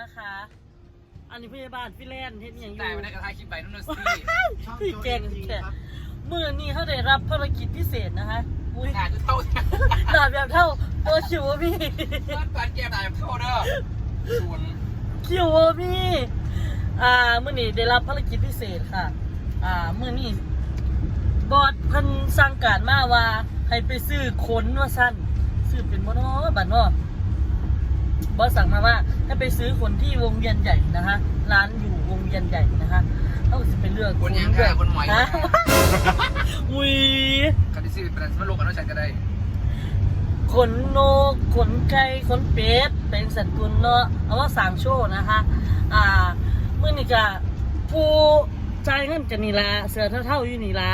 นะคะ อันนี้พยาบาลฟิแลนด์เฮ็ดอหย่างอแต่ยู่วันนี้กระทายคลิปไปนู่นน่ะสิพี่เก่งแค่มือนี้เขาได้รับภารกิจพิเศษนะคะอุ้ยงานจะเท่าหนาแบบเท่าตัวคิววะพี่เพื่อนปันเกมได้เท่าเด้อส่วนคิววะพี่ อ่ามือนี้ได้รับภารกิจพิเศษค่ะ อ่ามือนี้บอสเพิ่นสั่งการมาว่าให้ไปซื้อขนว่าสั้นซื้อเป็นมโนบัตรเนาะ บอสสั่งมาว่าให้ไปซื้อขนที่วงเวียนใหญ่นะคะ ร้านอยู่วงเวียนใหญ่นะคะเขาจะไปเลือกคนยังค่ะคนหมอยฮะอุ้ยคันที่ซื้อเป็นสมรกกันด้วยฉันก็ได้ขนนกขนไก่ขนเป็ดเป็นสัตว์กุลเนาะเอาว่าสามโชว์นะคะ อ่าเมื่อนี่จะผู้จ่ายเงินกันนี่ละเสือเท่าๆอยู่นี่ละ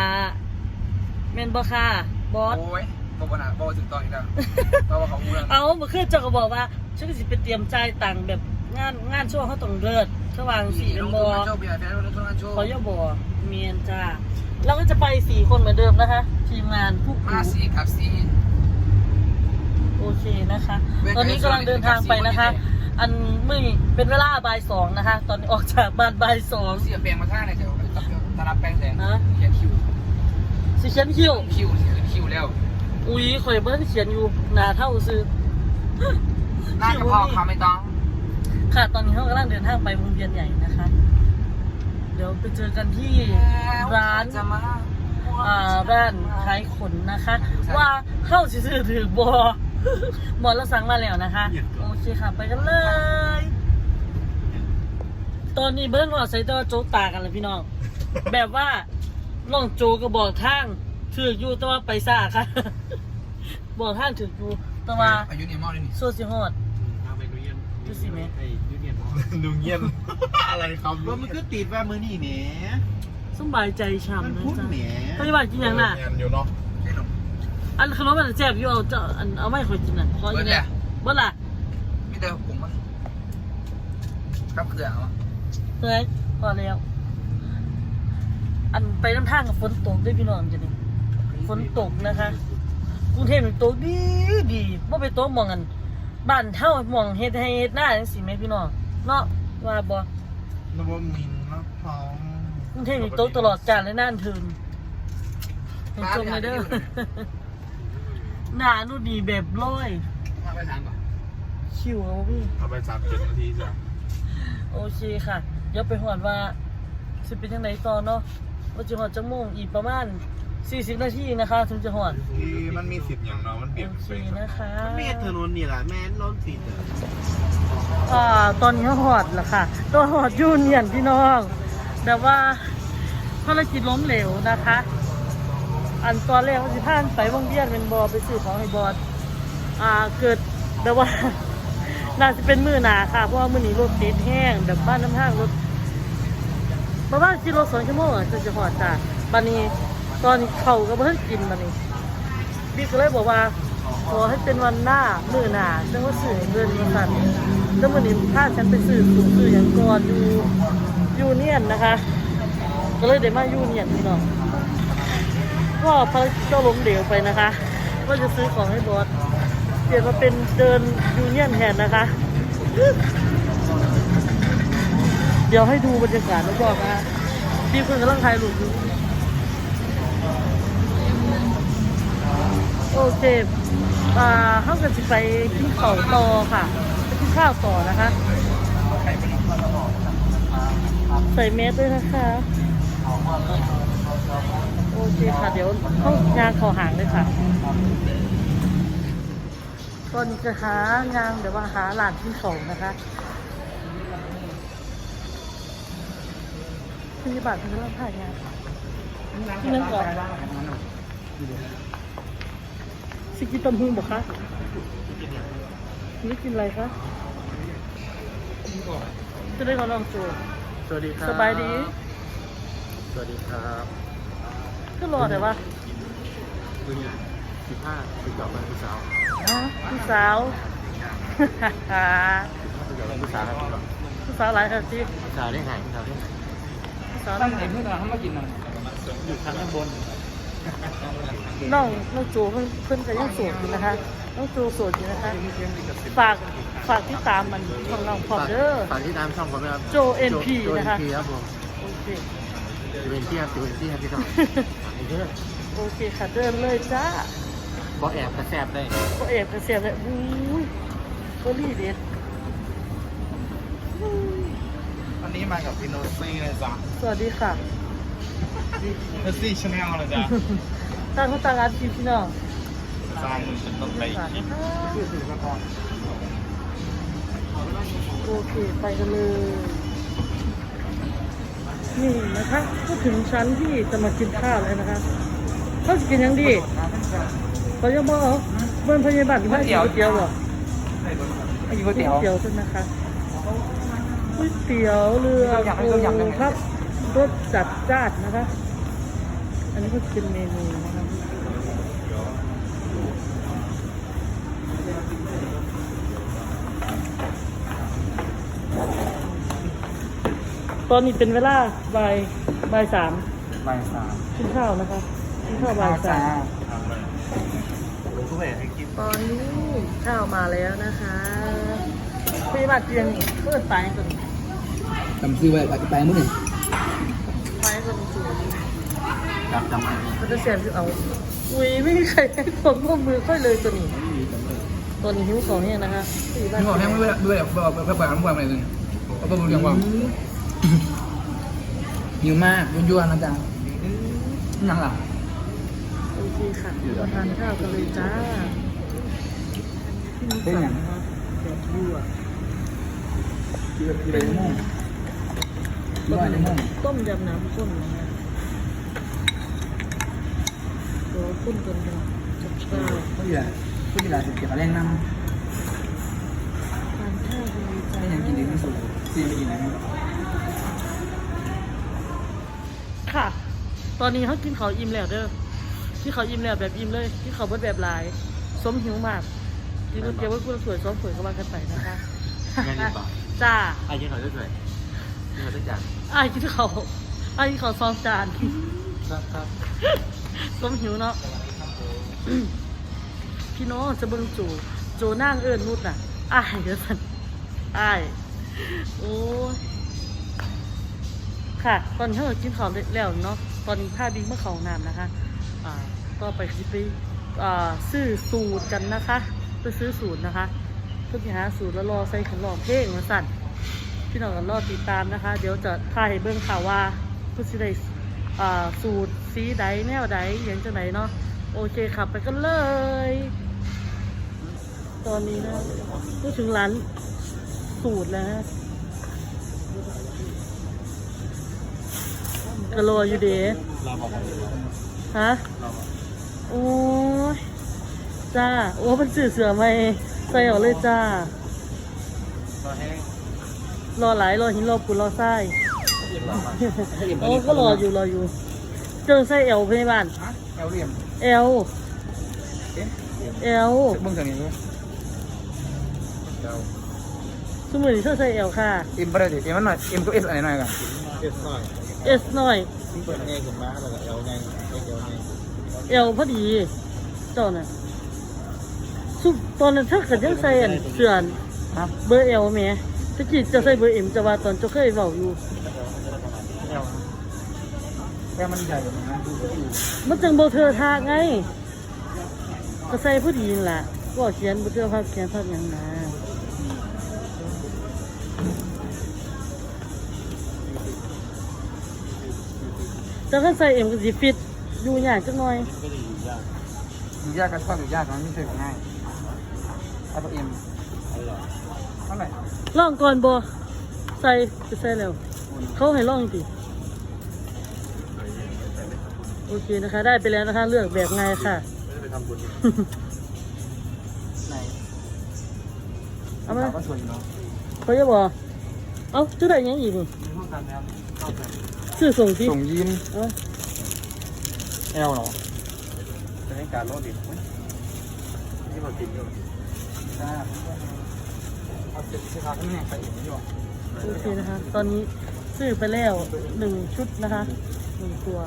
เมนบอค่ะบอสโอ้ย บอกว่านะบอกว่าถึงตอนอีกแล้วบอกว่าเขาพูดแล้วเอาเมื่อคืนเจ้าก็บอกว่าฉันก็สิไปเตรียมจ่ายตังค์แบบงานงานช่วงเขาต้องเลิศเขาวางสีเป็นบอโชว์เบียร์แฟนลงทุนงานโชว์เขาย่อบอเมียนจ้าเราก็จะไปสี่คนเหมือนเดิมนะคะทีมงานผู้มาสีครับสี โอเคนะคะตอนนี้กำลังเดินทางไปนะคะอันมึงเป็นเวลาบ่ายสองนะคะ ตอนออกจากบ้านบ่ายสอง เสียแปลงมาท่าไหนจะตารับแปลงแดงฮะ เขียนคิวสิเขียนคิวคิวคิวแล้ว อุ้ยข่อยเบิ้เขียนอยู่หนาเท่าซื้อน่าจะพอเขาไม่ต้อง ค่ะตอนนี้เขากำลังเดินทางไปวงเวียนใหญ่นะคะ เดี๋ยวไปเจอกันที่ร้านจะมาอ่าร้านขายขนนะคะ ว่าเข้าสิซื้อถือบอหมดแล้วสั่งมาแล้วนะคะ โอเคค่ะ ไปกันเลย ตอนนี้เบิ้ลหัวใส่ตัวโจกตากันเลยพี่น้อง แบบว่าน้องโจก็บอกทาง ถืออยู่แต่ว่าไปซ่าค่ะบอกทางถืออยู่แต่ว่าอายุเนี่ยมอเลยนี่โซซิฮอดเอาไปดูเย็นดูสิแม่ไอ้ยูเนียนบอกลุงเยี่ยมอะไรครับรถมันคือติดว่ามือนี่แหมสำบายใจมันช้ำนะพุ่นจ๊ะแหมพยาบาลกินยังน่ะเรียนอยู่เนาะได้ลงอันขนมมันแซ่บอยู่เอาเจ้าอันเอาไม่ค่อยกินอะพออยู่เนี่ยเบิ้ลล่ะไม่ได้ผมมั้งครับเกลือเอาเฮ้ยพอแล้ว อันไปน้ำทางกับฝนตกด้วยพี่น้องจ้ะนี่ ฝนตกนะคะกรุงเทพมันตกดีดีว่าไปตกหมองกันบ้านเท่าหมองเฮ็ดให้เฮ็ดหน้าจังสิแม่พี่น้องเนาะว่าบ่นวมินทร์นครกรุงเทพนี่ตกตลอดกาลและนานถึงให้จมเลยเด้อหน้านู่นดีแบบร้อยมาไปถามก่อนชิวเอาพี่ เอาไปสามเจ็ดนาทีจ้ะโอเคค่ะเดี๋ยวไปหอดว่าสิเป็นยังไงต่อเนาะว่าจะหอดจังโมงอีกประมาณ 40 นาทีนะคะถึงจะหอดที่มันมีสิทธิ์อย่างเนาะมันเปลี่ยนโอเคไปนะคะแม่ถนนนี่แหละแม่นนติดอะอ่าตอนนี้หอดแล้วค่ะตัวหอดยูเนียนพี่น้องแบบว่าภารกิจล้มเหลวนะคะ อันตอนแรกว่าสิพานไปวงเวียนเป็นบอไปซื้อของให้บอสอ่าเกิดแบบว่า น่าจะเป็นมือหนาค่ะ เพราะว่ามือนี้รถติดแห้งแบบบ้านน้ำห้างรถประมาณกิโลสองชั่วโมงอะจนจะหอดจ้ะบันนี้ ตอนเขาก็เพิ่งกินบันนี้บิ๊กก็เลยบอกว่าขอให้เป็นวันหน้ามือหนาเรื่งว่าสื่อเงินมาสั่นแล้วมือนี้ถ้าฉันไปสื่อสูงสื่ออย่างก่อนอยู่ยูเนียนนะคะ ก็เลยได้มายูเนียนพี่น้องก็ภารกิจก็ล้มเหลวไปนะคะว่าจะซื้อของให้บอสเปลี่ยนมาเป็นเดินยูเนียนแทนนะคะ เดี๋ยวให้ดูบรรยากาศแล้วบอกนะพี่คนกำลังถ่ายรูปอยู่ โอเคอ่าเขากันจะไปกินข้าวต่อค่ะไปกินข้าวต่อนะคะ ใส่เมสด้วยนะคะ โอเคค่ะ เดี๋ยวเข้างานขอหางเลยค่ะตอนนี้จะหางานเดี๋ยวว่าหาหลานที่สองนะคะพยาบาลเป็นเรื่องถ่ายงานที่นั่นก่อน สิกินตำฮึงบอกคะนี่กินอะไรคะจะได้ขอลองจูสวัสดีครับสบายดี สวัสดีครับก็รอแต่ว่ามือนี่สิบห้าสิบสองวันพี่สาวอ๋อพี่สาวสิบสองวันพี่สาวครับพี่สาวพี่สาวหลายค่ะจีพี่สาวได้หายพี่สาวได้หายพี่สาวตั้งแต่เพื่อนเขามากินนั่นอยู่ข้างบน น้องน้องโจเพิ่นเพิ่นก็ยังโสดอยู่นะคะต้องดูสดอยู่นะคะ ฝากฝากที่ตามมันของเราพร้อมเด้อ ฝากที่ตามช่องผมนะครับโจ NP โจนะคะ NP ครับผมโอเค โจ NP ครับโจ NP ครับพี่น้องฝากให้เด้อโอเคค่ะเดินเลยจ้าบ่แอบกระแซบได้ก็เอบกระเสียบเลยอุ้ยเบอร์รี่เด็ดวันนี้มากับพี่โนซี่นะจ๊ะสวัสดีค่ะ โนซี่ชาแนลนะจ๊ะตั้งเขาตั้งร้านพี่พี่น้องสร้างฉันต้องไปค่ะโอเคไปกันเลย นี่นะคะพูดถึงชั้นที่จะมากินข้าวแล้วนะคะเขาจะกินยังดีเขายังบอกเอาเบิ้ลพยาบาลที่บ้านกินก๋วยเตี๋ยวเหรอไม่กินก๋ก๋ววยยเตี๋ยวเตี๋ยวใช่ไหมคะก๋วยเตี๋ยวเรือต้มยำต้มยำได้ไหมครับ รสจัดจ้านนะคะ อันนี้ก็เป็นเมนูนะคะตอนนี้เป็นเวลาบ่ายบ่ายสามใบสามกินข้าวนะคะกินข้าวบ่ายสามทำเลยทุกอย่างให้กินตอนนี้ข้าวมาแล้วนะคะพยาบาลเตียงเปิดไฟก่อนจำซื้อไว้ไปไปมื้อหนึ่ง ไฟก่อนสูงจำจำไว้มันจะเสียบเอา อุ้ยไม่มีใครให้ความร่วมมือค่อยเลยตัวนี้ ตัวนี้หิวของเนี่ยนะคะสี่บ้านนี่บอกให้ไม่ด้วยด้วยแบบแบบแบบน้ำความอะไรเลยก็ต้องรู้เรื่องว่าหิวมากยั่วๆนะจ๊ะนั่งหลับโอเคค่ะมาทานข้าวกันเลยจ้าที่นี่สั่งนะคะแบบยั่วกินแบบกินอะไรมั่งกินอะไรมั่งต้มยำน้ำข้นนะคะตัวข้นจนแบบจับจ้าวก็อยู่แหละก็อยู่แหละเกี่ยวกับแรงน้ำทานข้าวกันเลยจ้าไม่ยังกินดีที่สุดซีไม่กินอะไรไม่ค่ะ ตอนนี้เขากินเขาอิ่มแล้วเด้อที่เขาอิ่มแล้วแบบอิ่มเลย ที่เขาเบิดแบบหลายสมหิวมากกินก๋วยเตี๋ยวไว้คุณสวยซ้อมสวยก็ว่ากันไปนะคะจ้าไอ้ยังหน่อยด้วย นี่เขาต้องจัดไอ้ายกินเขาวไอ้ายกินเขาวซ้อมจานครับครับสมหิวเนาะ พี่น้องจะเบิ่งจูโจนั่งเอิญนุดน่ะอ้ายเดี๋ยวสันอ้ายโอ้ยค่ะ ตอนนี้เรากินข้าวแล้วเนาะ ตอนนี้พาบิ๊กเมื่อเขาห้องน้ำนะคะ อ่าก็ไปสิไปอ่าซื้อสูตรกันนะคะ ไปซื้อสูตรนะคะเพื่อที่หาสูตรแล้วรอใส่ขันหลอกเพลงมาสั่น พี่น้องกันรอติดตามนะคะ เดี๋ยวจะถ่ายเบิ่งข่าวว่าเพื่อสิได้สูตรสีใดแนวใดอย่างจังไหนเนาะโอเคขับไปกันเลย ตอนนี้นะพูดถึงร้านสูตรแล้วนะกะโลอยู่เดเราบอกว่าฮะโอ้ยจ้า โอ้มันสื่อเสือไหมใส่ออกเลยจ้า รอหลายรอหินรอปูนรอไส้โอ้ก็รออยู่รออยู่เจอไส้เอลพยาบาลฮะแอลเรียมเอลเอ๊ะเอลเบื้องจากนี้ด้วยสมุนเธอใส่เอลค่ะเอ็มประเดี๋ยวเอ็มมันหน่อยเอ็มก็เอสอะไรหน่อยกันเอ็ดหน่อยเอสหน่อยเปิดไงถึงมาแล้วก็เอวไงเอลพอดีเจ้าน่ะซุปตอนนั้นเธอก็ยังใส่เสื่อนเบอร์เอลแหม่ ตะกี้จะใส่เบอร์เอ็มจะว่าตอนเจ้าเคยเว้าอยู่แอลแอลมันใหญ่กว่านั้นดูก็อยู่มันจังบ่เธอทาไงก็ใส่พอดีนั่นล่ะก็เขียนบ่เจอภาพเขียนภาพหยังนะแต่ถ้าใส่เอ็มก็สิฟิตอยู่ยากจักหน่อยก็จะอยู่ยากอยู่ยากกันชอบอยู่ยากมันไม่ใช่ง่ายเอาตัวเอ็ม อะไรหรอเท่าไหร่ลองก่อนบ่ใส่จะใส่แล้ว เขาให้ลองติโอเคนะคะ ได้ไปแล้วนะคะ เลือกแบบง่ายค่ะ ไม่ได้ไปทำบุญไหนเอามาก็สวยอยู่เนาะเขาจะบอกเอ้าจะได้หยังอีกนี่มีห้องการแล้วเข้าไปซื้อส่งที่ส่งยีนเอ้าแอลเหรอจะให้การรถดิที่มากินอยู่จ้าเอาเสร็จสิครับนี่ใส่เอ็มอยู่ โอเคนะคะ ตอนนี้ซื้อไปแล้วหนึ่งชุดนะคะหนึ่งตัว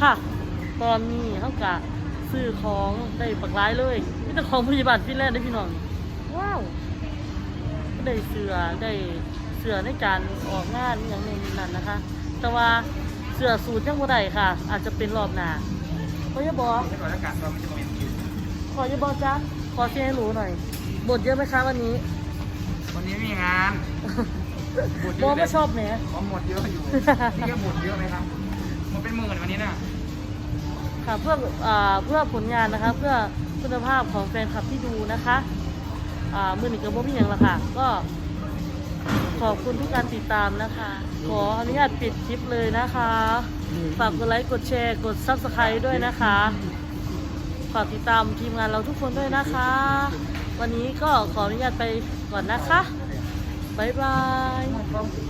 ค่ะ ตอนนี้เขากะซื้อของได้ปักร้ายเลยนี่แต่ของพยาบาลฟินแลนด์ได้พี่น้อง ว้าว ได้เสือได้เสือในการออกงานอย่างนึงนั่นนะคะ แต่ว่าเสือสูตรยังบ่ได้ค่ะ อาจจะเป็นรอบหน้าขอยาบอก ไม่ก่อนแล้วกันเราไม่จะเป็นคิวขอยาบอกจ้าขอเสียงให้รู้หน่อยบทเยอะไหมคะวันนี้วันนี้มีงานบอไม่ชอบแหมอ๋อหมดเยอะอยู่นี่ก็หมดเยอะไหมครับหมดเป็นหมื่นวันนี้น่ะค่ะเพื่ออ่าเพื่อผลงานนะคะ เพื่อคุณภาพของแฟนคลับที่ดูนะคะอ่ามือหนึ่งกับโมมี่อย่างละค่ะ ก็ขอบคุณทุกการติดตามนะคะ ขออนุญาตปิดคลิปเลยนะคะ ฝากกดไลค์ กดแชร์ กด subscribe ด้วยนะคะ ฝากติดตามทีมงานเราทุกคนด้วยนะคะ วันนี้ก็ขออนุญาตไปก่อนนะคะ บ๊ายบาย